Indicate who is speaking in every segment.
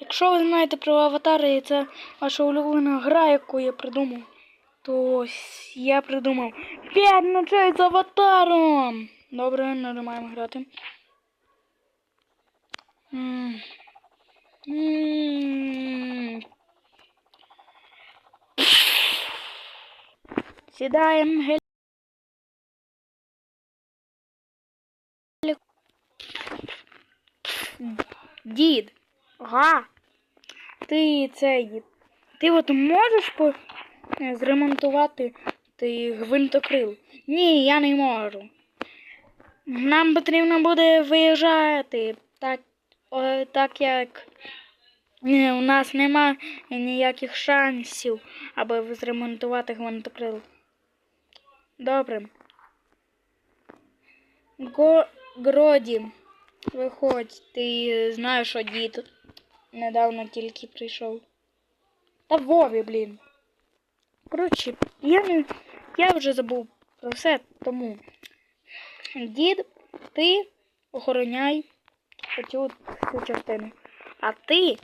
Speaker 1: Якщо ви знаєте про аватари, і це ваша улюблена гра, яку я придумав, то я придумав 5 ночей з аватаром. Добре, нажимаємо грати. М. Сідаємо гель. Дід. Ага. Ти цей. Ти от можеш по... е, зремонтувати ти гвинтокрил? Ні, я не можу. Нам потрібно буде виїжджати. Так, о, так як е, у нас нема ніяких шансів, аби зремонтувати гвинтокрил. Добре. Го... Гроді, виходь, ти знаєш, що дід недавно тільки прийшов. Та Вові, блін. Коротше, я. Я вже забув про все, тому. Дід, ти охороняй оцю цю частину. А ти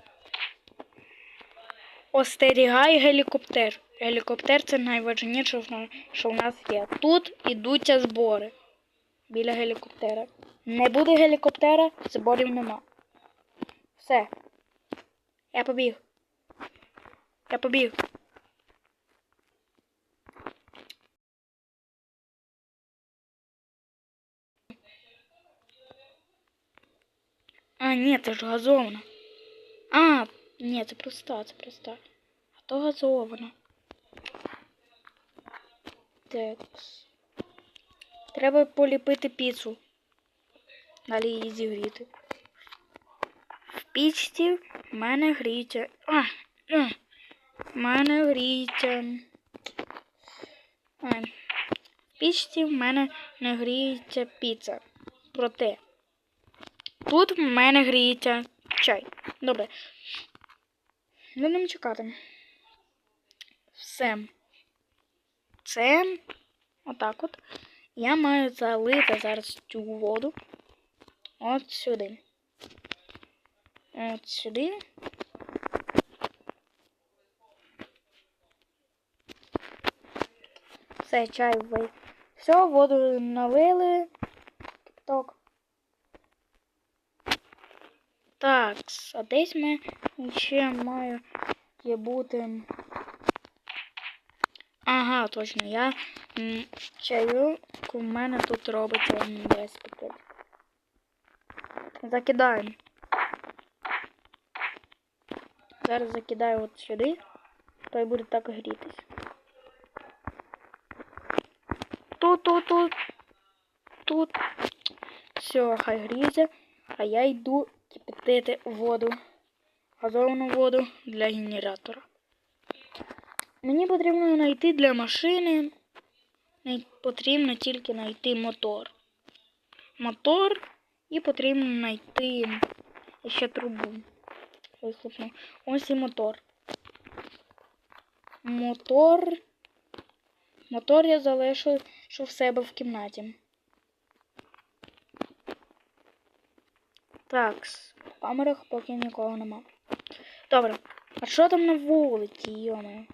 Speaker 1: остерігай гелікоптер. Гелікоптер це найважливіше, що в нас є. Тут ідуться збори біля гелікоптера. Не буде гелікоптера, зборів нема. Все. Я побіг. Я побіг. А, ні, це ж газована. А, ні, це проста, це проста. А то газована. Так. Треба поліпити піцу. Далі її зігріти. Пічці в мене гріється. А, в мене гріється. А, в пічці в мене не гріється піца. Проте. Тут в мене гріється чай. Добре. Будемо чекати. Все. Це отак от. Я маю залити зараз цю воду. От сюди. От сюди. Все, чай ви. Все, воду налили. Так. Так, а десь ми ще має бути. Ага, точно, я чаю у мене тут робиться м, десь таке. Закидаємо. Зараз закидаю от сюди, то й буде так грітись. Тут, тут, тут. Тут. Все, хай гріється. А я йду кипятити воду. Газовану воду для генератора. Мені потрібно знайти для машини. Най- Потрібно тільки знайти мотор. Мотор і потрібно знайти ще трубу. Вихлопну. Ось і мотор. Мотор. Мотор я залишу що в себе в кімнаті. Так, в камерах поки нікого нема. Добре. А що там на вулиці, йоме?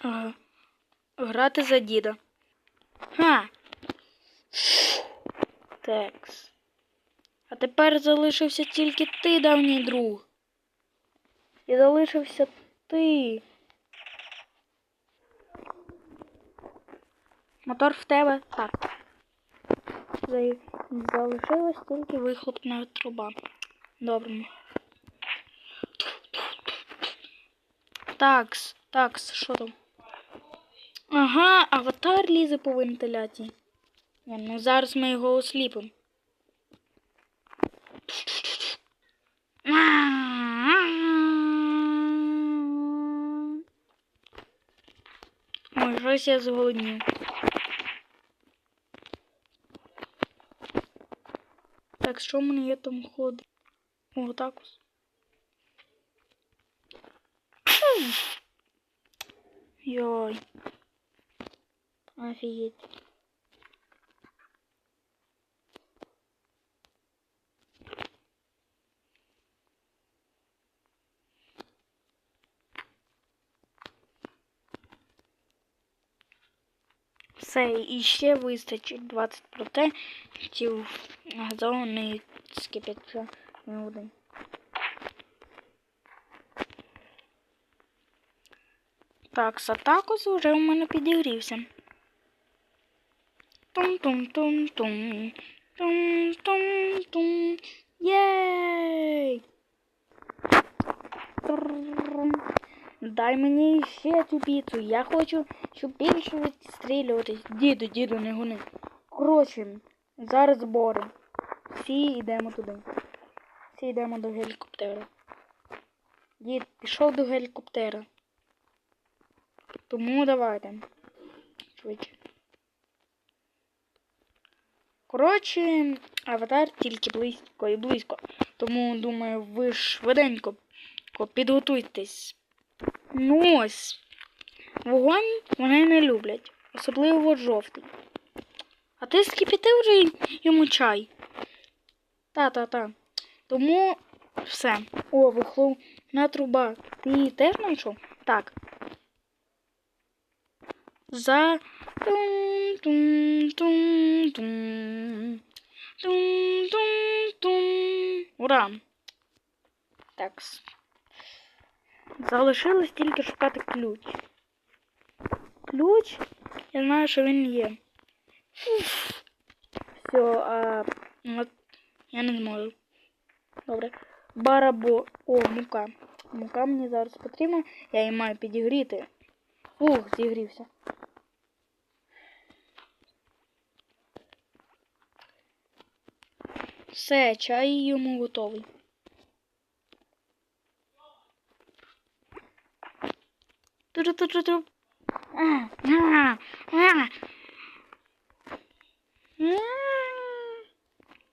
Speaker 1: Ага. Грати за діда. Ха. Текс. А тепер залишився тільки ти, давній друг. І залишився ти. Мотор в тебе? Так. За- Залишилась тільки вихлопна труба. Добре. Такс, такс, що там? Ага, аватар лізе по вентиляції. Ні, ну зараз ми його осліпимо. Ой, щось я зголоднів. Так, що в мене є там ходить? О, так ось. Йой. Офігеть. Все, і ще вистачить 20% газований скипяча води. Так, сатакус вже у мене підігрівся. Тум-тум-тум-тум. Тум-тум-тум. Єй! Дай мені ще цю піцу. Я хочу, щоб більше відстрілюватись. Діду, діду, не гони. Коротше, зараз збори. Всі йдемо туди. Всі йдемо до гелікоптера. Дід пішов до гелікоптера. Тому давайте. Швидше. Коротше, аватар тільки близько і близько. Тому, думаю, ви швиденько підготуйтесь. Ну ось. Вогонь вони не люблять. Особливо жовтий. А ти скипятив вже йому чай? Та-та-та. Тому все. О, вихлопна труба. Ти її теж знайшов? Так. За тум-тум-тум-тум. Тум-тум-тум. Ура! Так. Залишилось тільки шукати ключ. Ключ? Я знаю, що він є. Все, а от я не зможу. Добре. Барабо. О, мука. Мука мені зараз потрібна. Я її маю підігріти. Ух, зігрівся. Все, чай йому готовий. Ту-ту-ту-ту. А, а, а.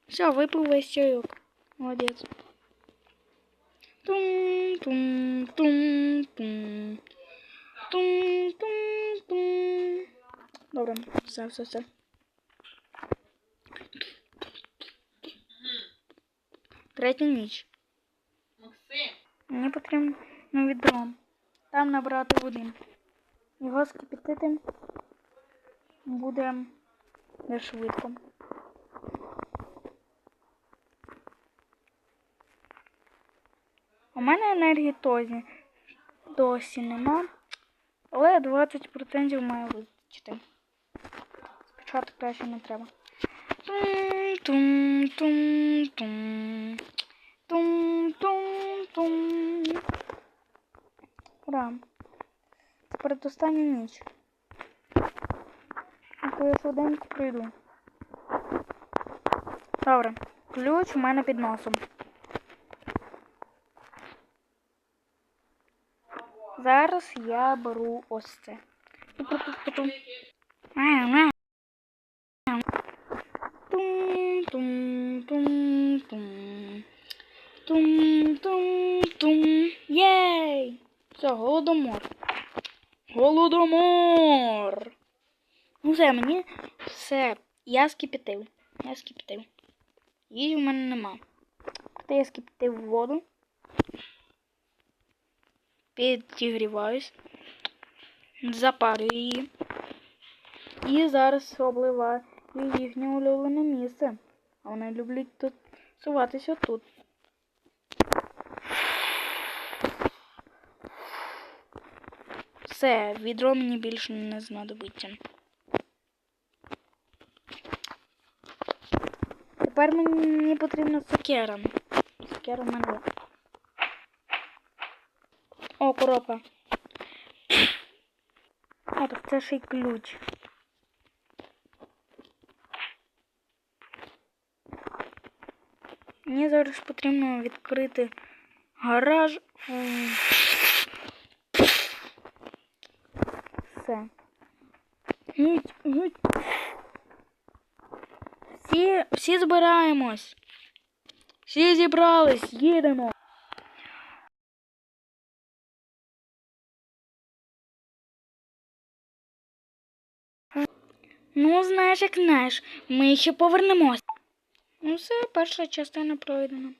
Speaker 1: Все, выпил весь чаек. Молодец. Тум-тум-тум-тум. Тум-тум-тум. Добре, все, все, все. Третя ніч.
Speaker 2: Максим,
Speaker 1: Мені потрібно відро. Там набрати води. Його скипятити буде не швидко. У мене енергії тозі досі нема, але 20% має вистачити. Спочатку краще не треба. Тум-тум-тум-тум. Тум-тум-тум. Ура. Передостання ніч. Яку я швиденько прийду. Добре. Ключ у мене під носом. Зараз я беру ось це. Ту-ту-ту-ту. Мяу-мяу. Тум-тум-тум-тум. Тум-тум-тум. Єй! Все, голодомор. Голодомор. Ну все, мені все. Я скипятив. Я скипятив. Їжі в мене нема. Та я скипятив воду. Підігріваюсь. Запарюю її. І зараз обливаю їхнє улюблене місце. А вони люблять тут суватися тут. Все, відро мені більше не знадобиться. Тепер мені потрібна сокера. Сокера в мене. О, коробка. А, так це ще й ключ. Мені зараз потрібно відкрити гараж. Гіть. Всі, всі збираємось. Всі зібрались, їдемо. Ну, знаєш, як знаєш, ми ще повернемось. Ну, все, перша частина пройдена.